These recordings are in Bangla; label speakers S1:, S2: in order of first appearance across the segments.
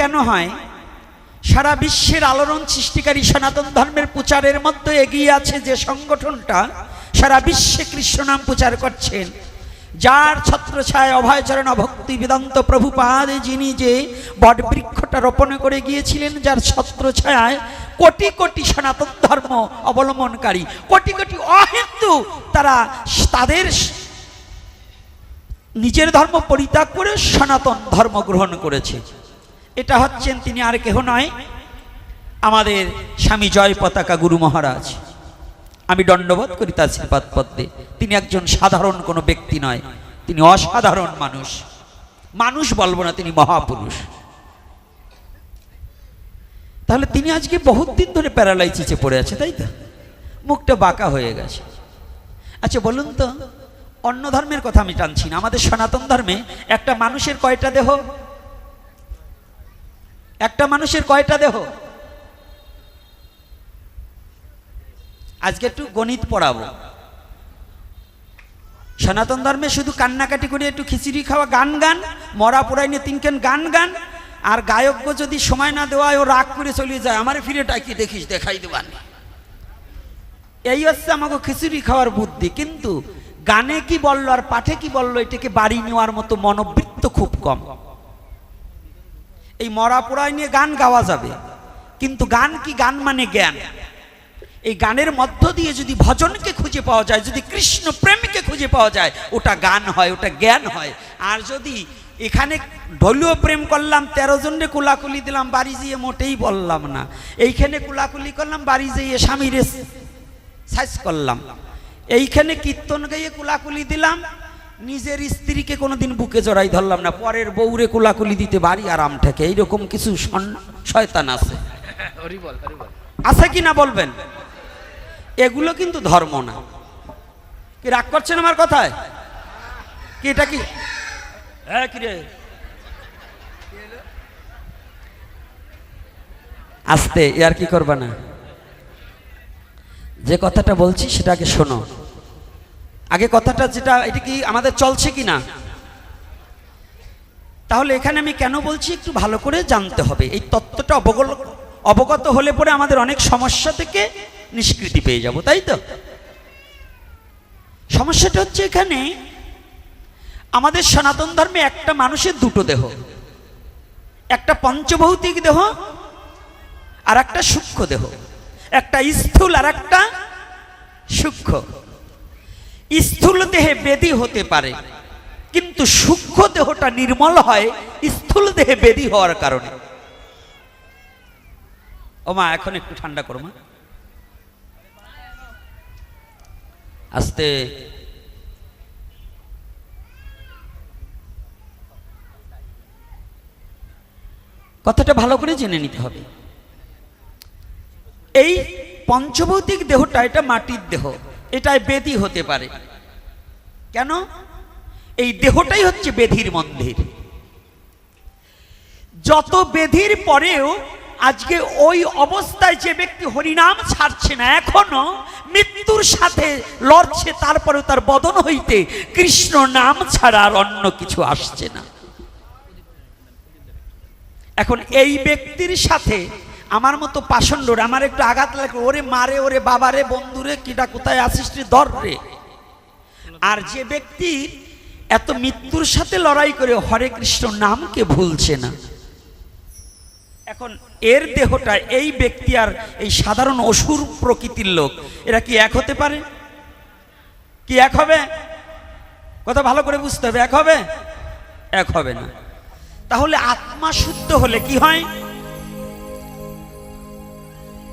S1: কেন হয়? সারা বিশ্বের আলোড়ন সৃষ্টিকারী সনাতন ধর্মের প্রচারের মধ্যে এগিয়ে আছে যে সংগঠনটা, সারা বিশ্বে কৃষ্ণ নাম প্রচার করছেন। যার ছত্রছায় অভয়চরণ ভক্তি বেদান্ত প্রভুপাদে যিনি যে বটবৃক্ষটা রোপণ করে গিয়েছিলেন, যার ছত্রছায়ায় কোটি কোটি সনাতন ধর্ম অবলম্বনকারী, কোটি কোটি অহিন্দু তারা তাদের নিজের ধর্ম পরিত্যাগ করে সনাতন ধর্ম গ্রহণ করেছে। এটা হচ্ছেন তিনি আর কেহ নয়, আমাদের স্বামী জয় পতাকা গুরু মহারাজ। আমি দণ্ডবোধ করি তার শ্রীপাদ পদ্মে। তিনি একজন সাধারণ কোনো ব্যক্তি নয়, তিনি অসাধারণ মানুষ। মানুষ বলব না, তিনি মহাপুরুষ। তাহলে তিনি আজকে বহুত দিন ধরে প্যারালাইসিসে পড়ে আছে, তাই তো? মুখটা বাঁকা হয়ে গেছে। আচ্ছা বলুন তো, অন্য ধর্মের কথা আমি টানছি না। আমাদের সনাতন ধর্মে একটা মানুষের কয়টা দেহ? একটা মানুষের কয়টা দেহ? আজকে একটু গণিত পড়াবো। সনাতন ধর্মে শুধু কান্নাকাটি করে একটু খিচুড়ি খাওয়া গান গান, মরা পোড়াই নিয়ে তিনখান গান গান, আর গায়ককে যদি সময় না দেওয়ায় ও রাগ করে চলে যায়, আমার ফিরে টাকি দেখিস, দেখাই দেবান এই হচ্ছে আমাকে খিচুড়ি খাওয়ার বুদ্ধি, কিন্তু গানে কি বলল আর পাঠে কি বলল, এটাকে বাড়ি নেওয়ার মতো মনোবৃত্ত খুব কম। এই মরা পোড়ায় নিয়ে গান গাওয়া যাবে। কিন্তু গান কি গান মানে জ্ঞান? এই গানের মধ্য দিয়ে যদি ভজনকে খুঁজে পাওয়া যায়, যদি কৃষ্ণ প্রেমকে খুঁজে পাওয়া যায়, ওটা গান হয়, ওটা জ্ঞান হয়। আর যদি এখানে ঢলীয় প্রেম করলাম, তেরো জনরে কুলাকুলি দিলাম, বাড়ি যেয়ে মোটেই বললাম না। এইখানে কুলাকুলি করলাম, বাড়ি যেয়ে স্বামীরে সাইজ করলাম। এইখানে কীর্তন গাইয়ে কুলাকুলি দিলাম নিজের স্ত্রীকে কোনোদিন বুকে জড়াই ধরলাম না পরের বউরে কুলাকুলি দিতে বাড়ি আরাম থাকে এইরকম কিছু শয়তান আছে। আছে কি না বলবেন? এগুলো কিন্তু ধর্ম না। কি রাগ করছেন আমার কথায়? কি এটা কি? হ্যাঁ কি রে? আস্তে আর কি করবা না? যে কথাটা বলছি সেটা আগে শোনো। আগে কথাটা যেটা, এটা কি আমাদের চলছে কি না তাহলে এখানে আমি কেন বলছি একটু ভালো করে জানতে হবে। এই তত্ত্বটা অবগল, অবগত হলে পরে আমাদের অনেক সমস্যা থেকে নিষ্কৃতি পেয়ে যাব, তাই তো? সমস্যাটা হচ্ছে এখানে, আমাদের সনাতন ধর্মে একটা মানুষের দুটো দেহ। একটা পঞ্চভৌতিক দেহ আর একটা সূক্ষ্ম দেহ। একটা স্থূল আর একটা সূক্ষ্ম। স্থূল দেহে বেদি হতে পারে। কিন্তু সূক্ষ্ম দেহটা নির্মল হয় স্থূল দেহে বেদি হওয়ার কারণে। ও মা এখন একটু ঠান্ডা করো মা। আস্তে। কথাটা ভালো করে জেনে নিতে হবে। এই পঞ্চভৌতিক দেহটা এটা মাটির দেহ। এটাই বেদি হতে পারে। কেন? এই দেহটাই হচ্ছে বেধির মন্দির। যত বেধির পরেও আজকে ওই অবস্থায় যে ব্যক্তি হরিনাম ছাড়ছে না, এখনও মৃত্যুর সাথে লড়ছে তারপরে তার বদন হইতে কৃষ্ণ নাম ছাড়া আর অন্য কিছু আসছে না। এখন এই ব্যক্তির সাথে আমার মতো পাষণ্ডর, আমার একটু আঘাত লাগে ওরে মারে ওরে বাবারে বন্ধুরে কিটা কোথায় আসিস রে, ধর রে। আর যে ব্যক্তি এত মৃত্যুর সাথে লড়াই করে হরে কৃষ্ণ নামকে ভুলছে না। এখন এর দেহটা এই ব্যক্তি আর এই সাধারণ অসুর প্রকৃতির লোক। এরা কি এক হতে পারে? কি এক হবে? কথা ভালো করে বুঝতে হবে, এক হবে? এক হবে না। তাহলে আত্মা শুদ্ধ হলে কি হয়?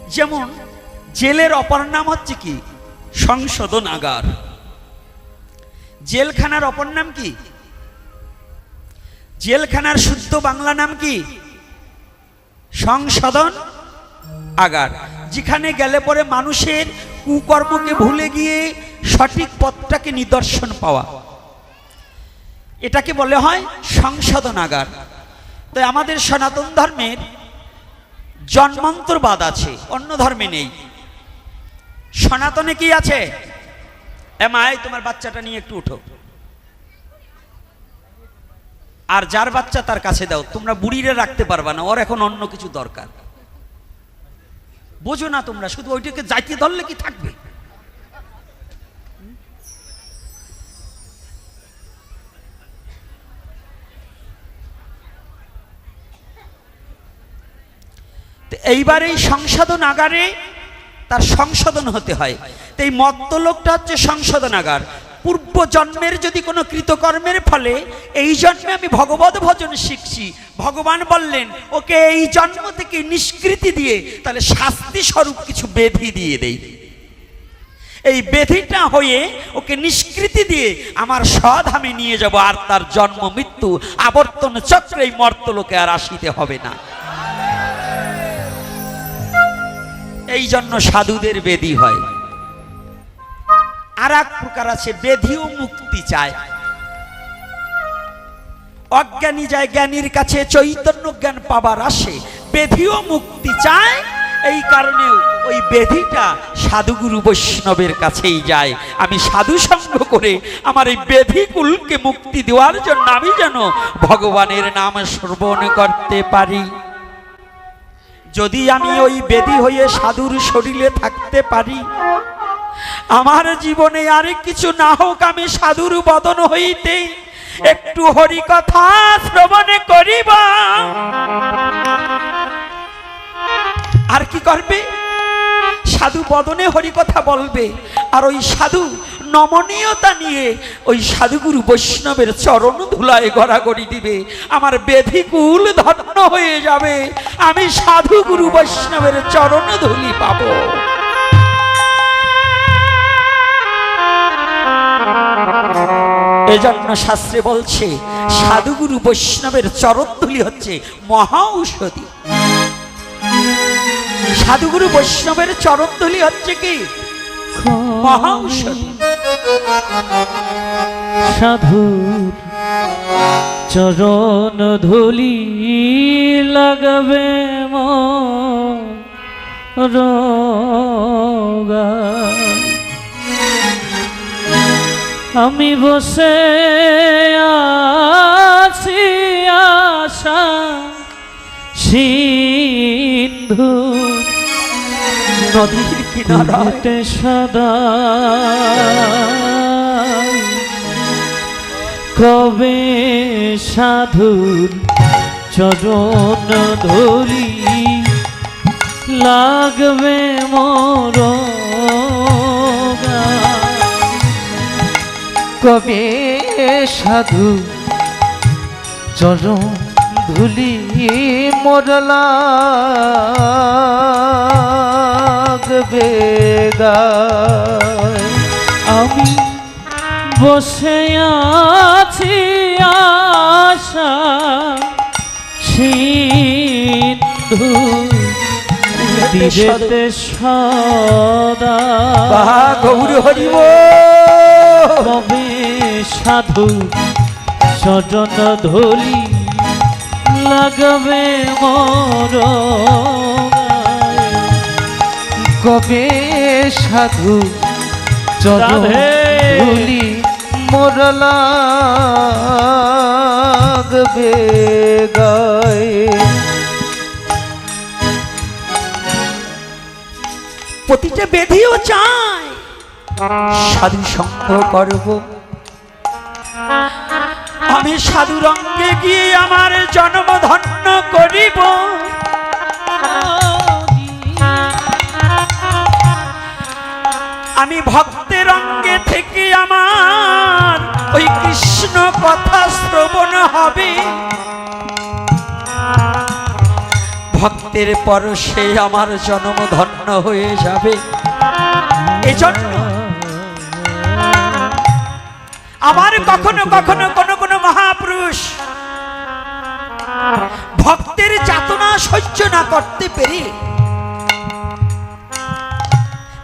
S1: যেমন জেলের অপর নাম হচ্ছে কি? সংশোধনাগার। জেলখানার অপর নাম কি? জেলখানার শুদ্ধ বাংলা নাম কি? সংশোধন আগার যেখানে গেলে পরে মানুষের কুকর্মকে ভুলে গিয়ে সঠিক পথটাকে নিদর্শন পাওয়া। এটাকে বলে হয় সংশোধনাগার। তাই আমাদের সনাতন ধর্মের জন্মান্তরবাদ আছে, অন্য ধর্মে নেই। সনাতনে কি আছে? এ মাই তোমার বাচ্চাটা নিয়ে একটু উঠো। আর যার বাচ্চা তার কাছে দাও, তোমরা বুড়িরে রাখতে পারবা না, ওর এখন অন্য কিছু দরকার। বোঝো না তোমরা, শুধু ওইটাকে জাতি ধরলে কি থাকবে? এইবার এই সংশোধনাগারে তার সংশোধন হতে হয়। তো এই মত্ত লোকটা হচ্ছে সংশোধনাগার পূর্ব জন্মের যদি কোনো কৃতকর্মের ফলে এই জন্মে আমি ভগবত ভজন শিখছি, ভগবান বললেন, ওকে এই জন্ম থেকে নিষ্কৃতি দিয়ে তাহলে শাস্তি স্বরূপ কিছু বেধি দিয়ে দেই। এই বেধিটা হয়ে ওকে নিষ্কৃতি দিয়ে আমার স্বধামে নিয়ে যাব, আর তার জন্ম, মৃত্যু, আবর্তন চক্রে এই মর্তলোকে আর আসিতে হবে না। এই জন্য সাধুদের বেদি হয়। আর এক প্রকার আছে, বেধিও মুক্তি চায়। অজ্ঞানী যায় জ্ঞানীর কাছে, চৈতন্য জ্ঞান পাবার আসে, বেধিও মুক্তি চায়। এই কারণে ওই বেধিটা সাধুগুরু বৈষ্ণবের কাছেই যায়। আমি সাধু সঙ্গ করে আমার এই বেধি কুলকে মুক্তি দেওয়ার জন্য আমি যেন ভগবানের নাম শ্রবণ করতে পারি। যদি আমি ওই বেদি হয়ে সাধুর শরীরে থাকতে পারি, আমার জীবনে আর কিছু না হোক আমি সাধুর বদন হইতে একটু হরি কথা শ্রবণে করিব। আর কি করবে? সাধু বদনে হরি কথা বলবে, আর ওই সাধু নমনীয়তা নিয়ে ওই সাধুগুরু বৈষ্ণবের চরণ ধুলায় গড়াগড়ি দিবে। আমার বেধিকুল ধন্য হয়ে যাবে। আমি সাধুগুরু বৈষ্ণবের চরণ ধুলি পাবো। এজন্য শাস্ত্রে বলছে সাধুগুরু বৈষ্ণবের চরণধুলি হচ্ছে মহা ঔষধি। সাধুগুরু বৈষ্ণবের চরণধুলি হচ্ছে কি? মহা ঔষধি।
S2: সাধুর চরণ ধুলি লাগবে আমি বসে আছি আশা সিন্ধু
S1: নদীর কিনারায়
S2: ঘাটে সদা কবে সাধুর চরণ ধরি? লাগবে মোর
S3: কবে সাধু চরণ ধুলি মোরলা বেগা
S2: আমি বসে আছি আশা সিন্ধু দিবেতে সদা
S1: গৌর হরিব
S2: কবে সাধু চরণ ধলি লাগবে মোর
S3: কবে সাধু
S2: রাধে।
S3: ধুলি মোরলা গায়?
S1: প্রতিটা বেধিও চায়। সাধু সঙ্গ করব। আমি সাধু রঙ্গে গিয়ে আমার জন্ম ধন্য করিব। আমি ভক্তের অঙ্গে থেকে আমার ওই কৃষ্ণ কথা শ্রবণ হবে। ভক্তের পরশে আমার জন্ম ধন্য হয়ে যাবে। এজন্য আমার কখনো কখনো কোনো মহাপুরুষ ভক্তের যাতনা সহ্য না করতে পেরে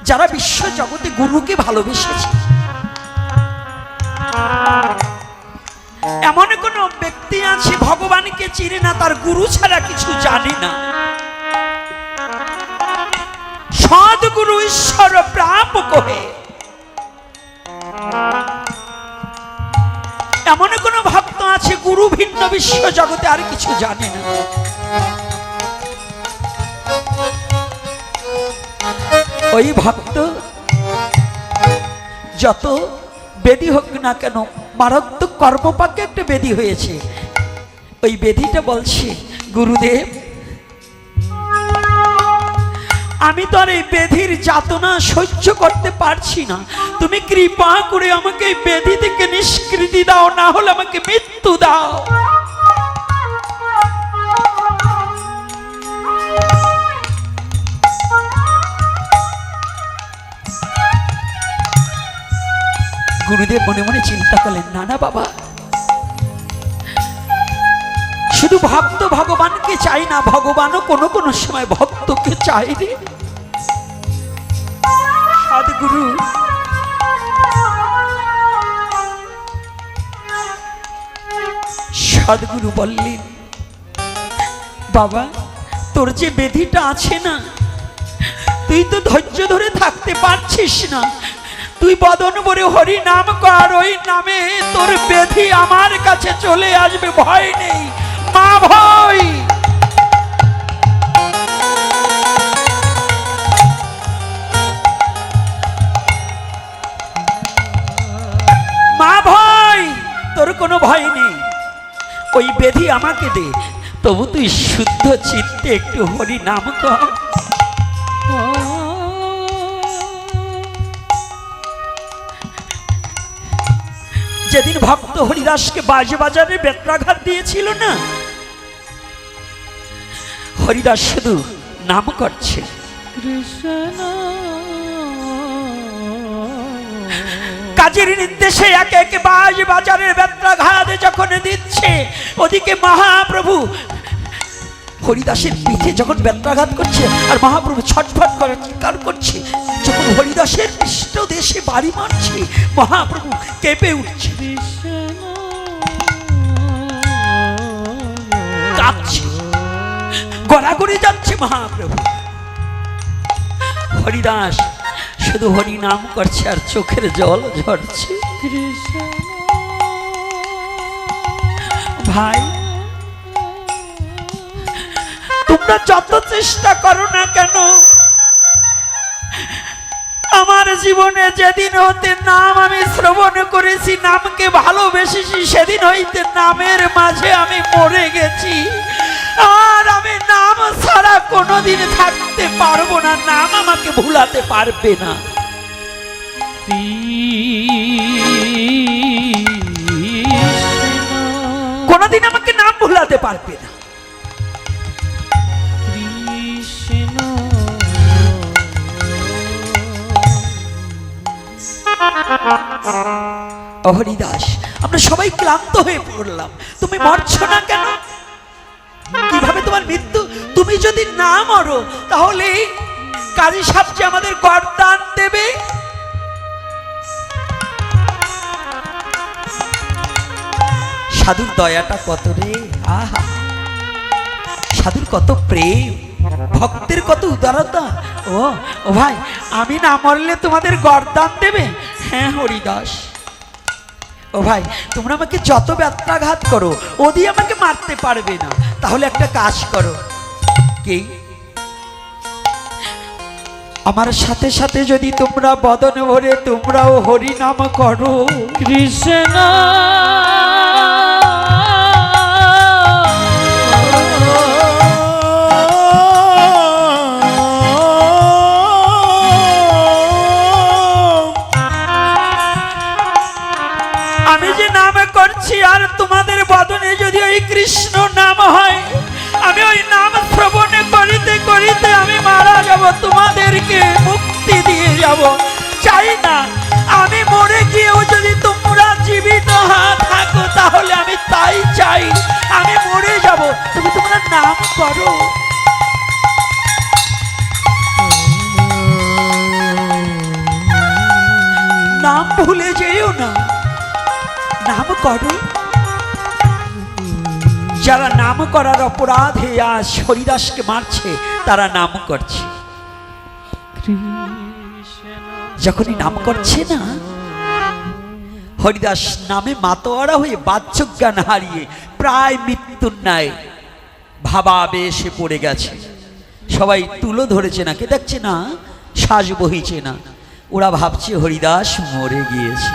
S1: যারা বিশ্ব জগতে গুরুকে ভালোবেসেছে, এমন কোন ব্যক্তি আছে ভগবানকে চিনে না, তার গুরু ছাড়া কিছু জানে না। সদ্গুরু ঈশ্বর প্রাপক হয়ে এমন কোন আছে গুরু, ভিন্ন বিশ্ব জগতে আর কিছু জানে না। ওই ভক্ত, যত বেদি হোক না কেন, মারাত্মক কর্মপাকে একটা বেদি হয়েছে। ওই বেদিটা বলছে, গুরুদেব আমি তো আর এই বেধির যাতনা সহ্য করতে পারছি না। তুমি কৃপা করে আমাকে এই বেধি থেকে নিষ্কৃতি দাও, না হলে আমাকে মৃত্যু দাও। গুরুদেব মনে মনে চিন্তা করলেন, না না, বাবা। শুধু ভক্ত ভগবানকে চাই না, ভগবানও কোনো কোনো সময় ভক্তকে চাই রে। সাধগুরু। সাধগুরু বললেন, বাবা, তোর যে বেধিটা আছে না, তুই তো ধৈর্য ধরে থাকতে পারছিস না। তুই বদন ভরে হরি নাম কর, ওই নামে তোর বেধি আমার কাছে চলে আসবে, ভয় নেই, মা ভয়। ওই বেধি আমাকে দে। তবু তুই শুদ্ধ চিত্তে একটু হরি নাম কর। যেদিন ভক্ত হরিদাসকে বাজে বাজারে বেত্রাঘাত দিয়েছিল না হরিদাস শুধু নাম করছে। কাজের নির্দেশে একে একে বাজ বাজারের বেত্রাঘাত যখন দিচ্ছে ওদিকে মহাপ্রভু হরিদাসের পিঠে যখন বেত্রাঘাত করছে আর মহাপ্রভু ছটফট করে চিৎকার করছে, যখন হরিদাসের পৃষ্ঠ দেশে বাড়ি মারছে, মহাপ্রভু কেঁপে উঠছে। কাঁদছে গড়াগড়ি যাচ্ছে মহাপ্রভু। হরিদাস শুধু হরি নাম করছে আর চোখের জল ঝরছে। ভাই। তোমরা যত চেষ্টা করো না কেন, আমার জীবনে যেদিন হতে নাম আমি শ্রবণ করেছি, নামকে ভালোবেসেছি, সেদিন হইতে নামের মাঝে আমি মরে গেছি। আর আমি নাম ছাড়া কোনোদিন থাকতে পারব না, নাম আমাকে ভুলাতে পারবে না। কোনোদিন আমাকে নাম ভুলাতে পারবে না। হরিদাস আমরা সবাই ক্লান্ত হয়ে পড়লাম। তুমি মরছ না কেন? কীভাবে তোমার মৃত্যু? তুমি যদি না মরো তাহলে কাজী সাহেব যে আমাদের গরদান দেবে সাধুর দয়াটা কত রে? আহা। সাধুর কত প্রেম, ভক্তের কত উদারতা। ও ও ভাই, আমি না মরলে তোমাদের গরদান দেবে? হ্যাঁ হরিদাস। ও ভাই, তোমরা আমাকে যত ব্যত্রাঘাত করো ও দিয়ে আমাকে মারতে পারবে না। তাহলে একটা কাজ করো। কি? আমার সাথে সাথে যদি তোমরা বদন ভরে তোমরাও হরি নাম করো।
S2: কৃষ্ণ।
S1: তোমাদের বদনে যদি ওই কৃষ্ণ নাম হয়, আমি ওই নাম শ্রবণে করিতে করিতে আমি মারা যাব, তোমাদেরকে মুক্তি দিয়ে যাব। চাই না, আমি মরে গিয়েও যদি তোমরা জীবিত হা- থাকো, তাহলে আমি তাই চাই, আমি মরে যাব। তুমি তোমরা নাম করো। নাম ভুলে যেও না। নাম করো। যারা নাম করার অপরাধে আজ হরিদাসকে মারছে, তারা নাম করছে। যখনই নাম করছে না, হরিদাস নামে মাতোয়ারা হয়ে বাহ্যক জ্ঞান হারিয়ে প্রায় মৃত্যুর ন্যায় ভাবাবে এসে পড়ে গেছে। সবাই তুলো ধরেছে না কে দেখছে না শ্বাস বহিছে না। ওরা ভাবছে হরিদাস মরে গিয়েছে।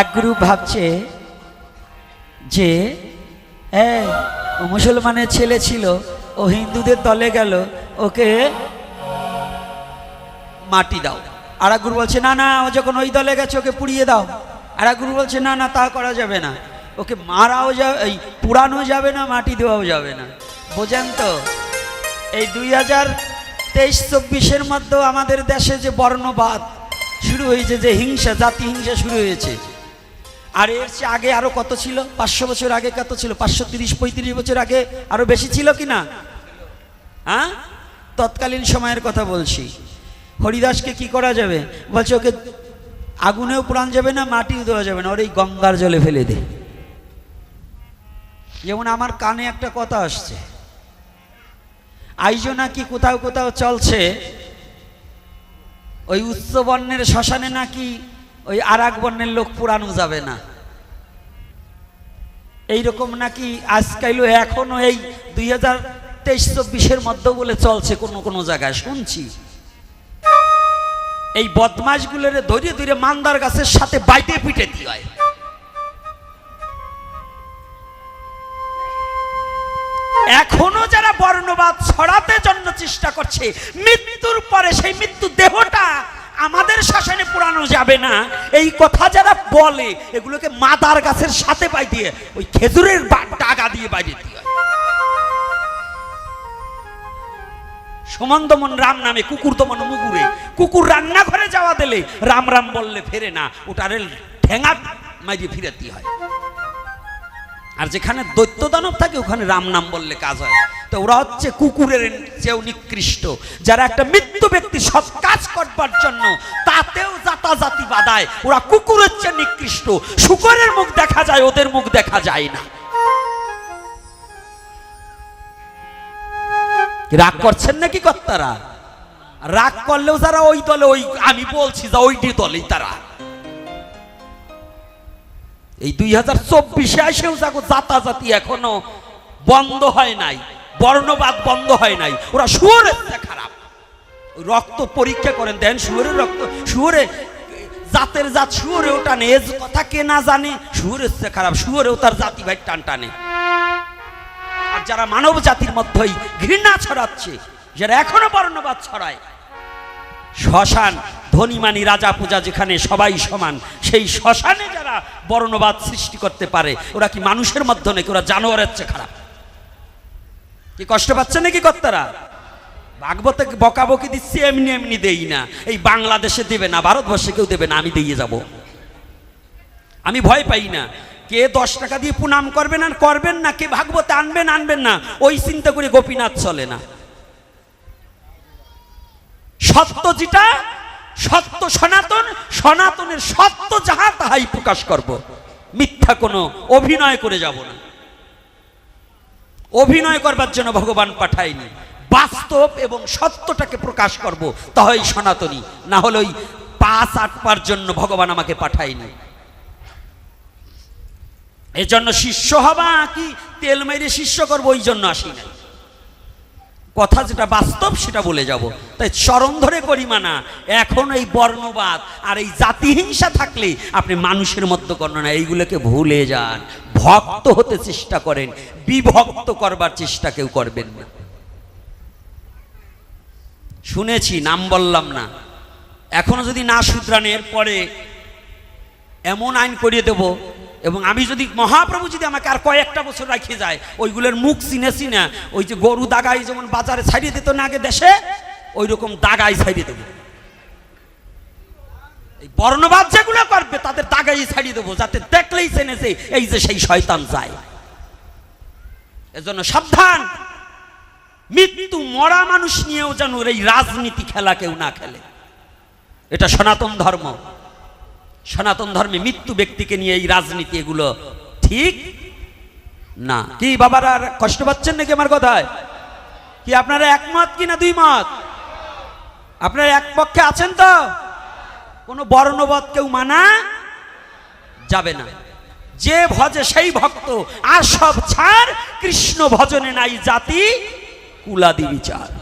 S1: এক গ্রুপ ভাবছে যে মুসলমানের ছেলে ছিল, ও হিন্দুদের দলে গেল, ওকে মাটি দাও। আর গুরু বলছে, না না, ও যখন ওই দলে গেছে, ওকে পুড়িয়ে দাও। আর গুরু বলছে, না না, তা করা যাবে না। ওকে মারাও যাবে এই পুরানো যাবে না, মাটি দেওয়াও যাবে না। বোঝেন তো, এই দুই হাজার তেইশ চব্বিশের মধ্যেও আমাদের দেশে যে বর্ণবাদ শুরু হয়েছে, যে হিংসা জাতি হিংসা শুরু হয়েছে আর এর চেয়ে আগে আরও কত ছিল? পাঁচশো বছর আগে কত ছিল? পাঁচশো তিরিশ, পঁয়ত্রিশ বছর আগে আরও বেশি ছিল কি না? হ্যাঁ? তৎকালীন সময়ের কথা বলছি। হরিদাসকে কি করা যাবে? বলছে ওকে আগুনেও পুরান যাবে না, মাটিও দেওয়া যাবে না, ওর এই গঙ্গার জলে ফেলে দে। যেমন আমার কানে একটা কথা আসছে। আইজো নাকি কোথাও কোথাও চলছে, ওই উচ্চ বর্ণের শ্মশানে নাকি ওই আর এক বর্ণের লোক পুরানো যাবে না। এইরকম নাকি আজকালও এখনও এই দুই হাজার তেইশ চব্বিশের মধ্যে বলে চলছে কোনো কোনো জায়গায়, শুনছি। এই বদমাসগুলোর ধরে ধরে মান্দার গাছের সাথে বাইটে পিটে দিয়ে হয়। এখনও যারা বর্ণবাদ ছড়াতে জন্য চেষ্টা করছে, মৃত্যুর পরে সেই মৃত্যু দেহটা আমাদের শাসনে পুরানো যাবে না। এই কথা যারা বলে, এগুলোকে মাদার গাছের সাথে পাই দিয়ে ওই খেজুরের ডাগা দিয়ে বাইরে দিয়ে। সমান দমন রাম নামে কুকুর দমন মুগুরে। কুকুর রান্নাঘরে যাওয়া দিলে রাম রাম বললে, ফেরে না, ওটারে ঠেঙা মাইরে ফিরাতে হয়। আর যেখানে দৈত্য দানব থাকে, ওখানে রাম নাম বললে কাজ হয়। তো ওরা হচ্ছে কুকুরের চেয়েও নিকৃষ্ট। যারা একটা মৃত্যু ব্যক্তি সৎ কাজ করবার জন্য, তাতেও জাতাজাতি বাদায় ওরা কুকুরের চেয়ে নিকৃষ্ট। শুকরের মুখ দেখা যায়, ওদের মুখ দেখা যায় না। রাগ করছেন নাকি কর্তারা? রাগ করলেও যারা ওই দলে, ওই আমি বলছি যে ওইটি দলেই তারা। এই দুই হাজার চব্বিশে এসেও যাগো জাতাজাতি এখনও বন্ধ হয় নাই, বর্ণবাদ বন্ধ হয় নাই, ওরা শুয়োরের খারাপ। রক্ত পরীক্ষা করেন, দেন শুয়োরের রক্ত, শুয়োরে জাতের জাত শুয়োরেও টানে এ কথা কে না জানে শুয়োরের চেয়ে খারাপ, শুয়োরেও তার জাতি ভাই টান টানে। আর যারা মানব জাতির মধ্যেই ঘৃণা ছড়াচ্ছে, যারা এখনও বর্ণবাদ ছড়ায়, শ্মশান ধনীমানি রাজা পূজা যেখানে সবাই সমান, সেই শ্মশানে যারা বর্ণবাদ সৃষ্টি করতে পারে, ওরা কি মানুষের মধ্যে নাকি? ওরা জানোয়ারের চেয়ে খারাপ। কি কষ্ট পাচ্ছে নাকি কর্তারা? ভাগবতে বকাবকি দিচ্ছি, এমনি এমনি দেই না। এই বাংলাদেশে দেবে না, ভারতবর্ষে কেউ দেবে না, আমি দিয়ে যাব। আমি ভয় পাই না। কে দশ টাকা দিয়ে প্রণাম করবেন আর করবেন না, কে ভাগবতে আনবেন আনবেন না, ওই চিন্তা করে গোপীনাথ চলে না। সত্য যেটা সত্য সনাতন, সনাতনের সত্য যাহা, তাহাই প্রকাশ করব। মিথ্যা কোনো অভিনয় করে যাব না। অভিনয় করবার জন্য ভগবান পাঠায়নি। বাস্তব এবং সত্যটাকে প্রকাশ করব তাহলে সনাতনী। না হলে ওই পাঁচ আটবার জন্য ভগবান আমাকে পাঠায়নি। এজন্য শিষ্য হবা কি? তেল মেরে শিষ্য করব, ওই জন্য আসি না কথা যেটা বাস্তব সেটা বলে যাব। তাই চরণ ধরে করি মানা, এখন এই বর্ণবাদ আর এই জাতিহিংসা থাকলে আপনি মানুষের মধ্যে করেন না, এইগুলোকে ভুলে যান। ভক্ত হতে চেষ্টা করেন, বিভক্ত করবার চেষ্টা কেউ করবেন না। শুনেছি, নাম বললাম না। এখনও যদি না শুধরানের পরে এমন আইন করিয়ে দেব এবং আমি যদি মহাপ্রভু যদি আমাকে আর কয়েকটা বছর রাখিয়ে যায়, ওইগুলোর মুখ চিনে চিনে, ওই যে গরু দাগাই যেমন বাজারে ছাড়িয়ে দিত না আগে দেশে ওই রকম দাগাই ছাড়িয়ে দেবো। এই বর্ণবাদ যেগুলো করবে, তাদের দাগাই ছাড়িয়ে দেবো, যাতে দেখলেই চেনেছে এই যে সেই শয়তান যায়। এজন্য সাবধান। মৃত্যু, মরা মানুষ নিয়েও যেন এই রাজনীতি খেলা কেউ না খেলে। এটা সনাতন ধর্ম। সনাতন ধর্মে মৃত্যু ব্যক্তিকে নিয়ে এই রাজনীতি এগুলো ঠিক? না। কি বাবারা কষ্ট পাচ্ছেন নাকি আমার কথায়? কি আপনারা একমত কি না দুই মত? আপনারা এক পক্ষে আছেন তো? কোনো বর্ণবধ কেউ মানা? যাবে না। যে ভজে সেই ভক্ত, আর সব ছাড় কৃষ্ণ ভজনে নাই জাতি কুলাদি বিচার।